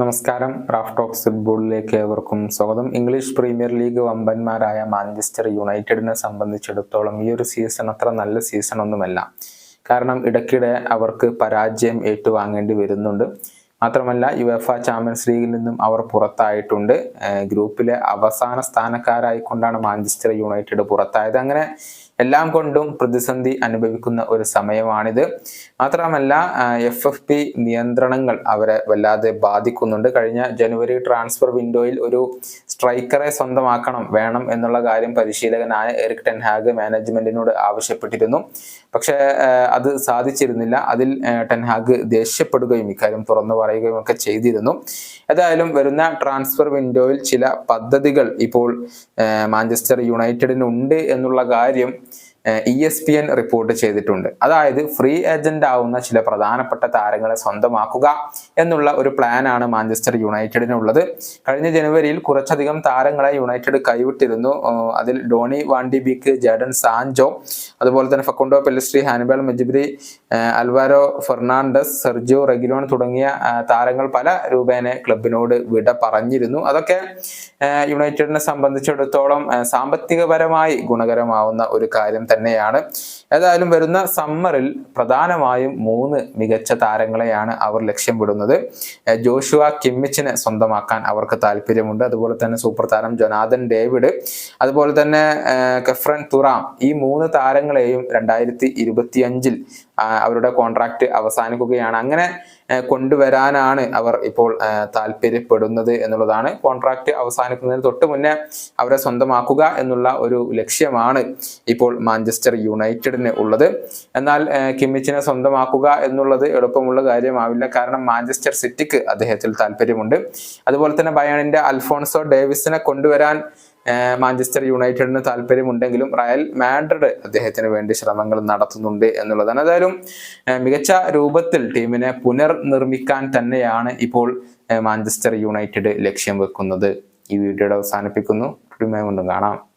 നമസ്കാരം. Raf talks ഫുട്ബോളിലേക്ക് ഏവർക്കും സ്വാഗതം. ഇംഗ്ലീഷ് പ്രീമിയർ ലീഗ് വമ്പന്മാരായ മാഞ്ചസ്റ്റർ യുണൈറ്റഡിനെ സംബന്ധിച്ചിടത്തോളം ഈ ഒരു സീസൺ അത്ര നല്ല സീസൺ ഒന്നുമല്ല. കാരണം ഇടയ്ക്കിടെ അവർക്ക് പരാജയം ഏറ്റുവാങ്ങേണ്ടി വരുന്നുണ്ട്. മാത്രമല്ല യുഎഫ ചാമ്പ്യൻസ് ലീഗിൽ നിന്നും അവർ പുറത്തായിട്ടുണ്ട്. ഗ്രൂപ്പിലെ അവസാന സ്ഥാനക്കാരായിക്കൊണ്ടാണ് മാഞ്ചസ്റ്റർ യുണൈറ്റഡ് പുറത്തായത്. അങ്ങനെ എല്ലാം കൊണ്ടും പ്രതിസന്ധി അനുഭവിക്കുന്ന ഒരു സമയമാണിത്. മാത്രമല്ല എഫ് എഫ് പി നിയന്ത്രണങ്ങൾ അവരെ വല്ലാതെ ബാധിക്കുന്നുണ്ട്. കഴിഞ്ഞ ജനുവരി ട്രാൻസ്ഫർ വിൻഡോയിൽ ഒരു സ്ട്രൈക്കറെ സ്വന്തമാക്കണം വേണം എന്നുള്ള കാര്യം പരിശീലകനായ എറിക് ടെൻഹാഗ് മാനേജ്മെന്റിനോട് ആവശ്യപ്പെട്ടിരുന്നു. പക്ഷേ അത് സാധിച്ചിരുന്നില്ല. അതിൽ ടെൻഹാഗ് ദേഷ്യപ്പെടുകയും ഇക്കാര്യം തുറന്നു പറയുകയും ഒക്കെ ചെയ്തിരുന്നു. ഏതായാലും വരുന്ന ട്രാൻസ്ഫർ വിൻഡോയിൽ ചില പദ്ധതികൾ ഇപ്പോൾ മാഞ്ചസ്റ്റർ യുണൈറ്റഡിന് ഉണ്ട് എന്നുള്ള കാര്യം E S P N report ചെയ്തിട്ടുണ്ട്. അതായത് ഫ്രീ ഏജന്റ് ആവുന്ന ചില പ്രധാനപ്പെട്ട താരങ്ങളെ സ്വന്തമാക്കുക എന്നുള്ള ഒരു പ്ലാനാണ് മാഞ്ചസ്റ്റർ യുണൈറ്റഡിനുള്ളത് കഴിഞ്ഞ ജനുവരിയിൽ കുറച്ചധികം താരങ്ങളെ യുണൈറ്റഡ് കൈവിട്ടിരുന്നു. അതിൽ ഡോണി വാണ്ടിബിക്ക് ജാഡൻ സാൻജോ അതുപോലെ തന്നെ Facundo Pellistri Hannibal Mejbri Alvaro Fernandez Sergio Reguilon തുടങ്ങിയ താരങ്ങൾ പല രൂപേണ ക്ലബിനോട് വിട പറഞ്ഞിരുന്നു. അതൊക്കെ യുണൈറ്റഡിനെ സംബന്ധിച്ചിടത്തോളം സാമ്പത്തികപരമായി ഗുണകരമാവുന്ന ഒരു കാര്യം തന്നെയാണ്. ഏതായാലും വരുന്ന സമ്മറിൽ പ്രധാനമായും മൂന്ന് മികച്ച താരങ്ങളെയാണ് അവർ ലക്ഷ്യം വിടുന്നത് ജോഷുവ കിമ്മിച്ചിനെ സ്വന്തമാക്കാൻ അവർക്ക് താല്പര്യമുണ്ട്. അതുപോലെ തന്നെ സൂപ്പർ താരം ജൊനാഥൻ ഡേവിഡ്. അതുപോലെ തന്നെ കെഫ്രൻ തുറാം. ഈ മൂന്ന് താരങ്ങളെയും രണ്ടായിരത്തി ഇരുപത്തിയഞ്ചിൽ അവരുടെ കോൺട്രാക്ട് അവസാനിക്കുകയാണ്. അങ്ങനെ കൊണ്ടുവരാനാണ് അവർ ഇപ്പോൾ താല്പര്യപ്പെടുന്നത് എന്നുള്ളതാണ് കോൺട്രാക്ട് അവസാനിക്കുന്നതിന് തൊട്ട് മുന്നേ അവരെ സ്വന്തമാക്കുക എന്നുള്ള ഒരു ലക്ഷ്യമാണ് ഇപ്പോൾ മാഞ്ചസ്റ്റർ യുണൈറ്റഡിന് ഉള്ളത്. എന്നാൽ കിമ്മിച്ചിനെ സ്വന്തമാക്കുക എന്നുള്ളത് എളുപ്പമുള്ള കാര്യമാവില്ല. കാരണം മാഞ്ചസ്റ്റർ സിറ്റിക്ക് അദ്ദേഹത്തിൽ താല്പര്യമുണ്ട്. അതുപോലെ തന്നെ ബയണിന്റെ അൽഫോൺസോ ഡേവിസിനെ കൊണ്ടുവരാൻ മാഞ്ചസ്റ്റർ യുണൈറ്റഡിന് താല്പര്യമുണ്ടെങ്കിലും റയൽ മാഡ്രിഡ് അദ്ദേഹത്തിന് വേണ്ടി ശ്രമങ്ങൾ നടത്തുന്നുണ്ട് എന്നുള്ളതാണ്. ഏതായാലും മികച്ച രൂപത്തിൽ ടീമിനെ പുനർനിർമ്മിക്കാൻ തന്നെയാണ് ഇപ്പോൾ മാഞ്ചസ്റ്റർ യുണൈറ്റഡ് ലക്ഷ്യം വെക്കുന്നത്. ഈ വീഡിയോയുടെ അവസാനിപ്പിക്കുന്നു. കൊണ്ടും കാണാം.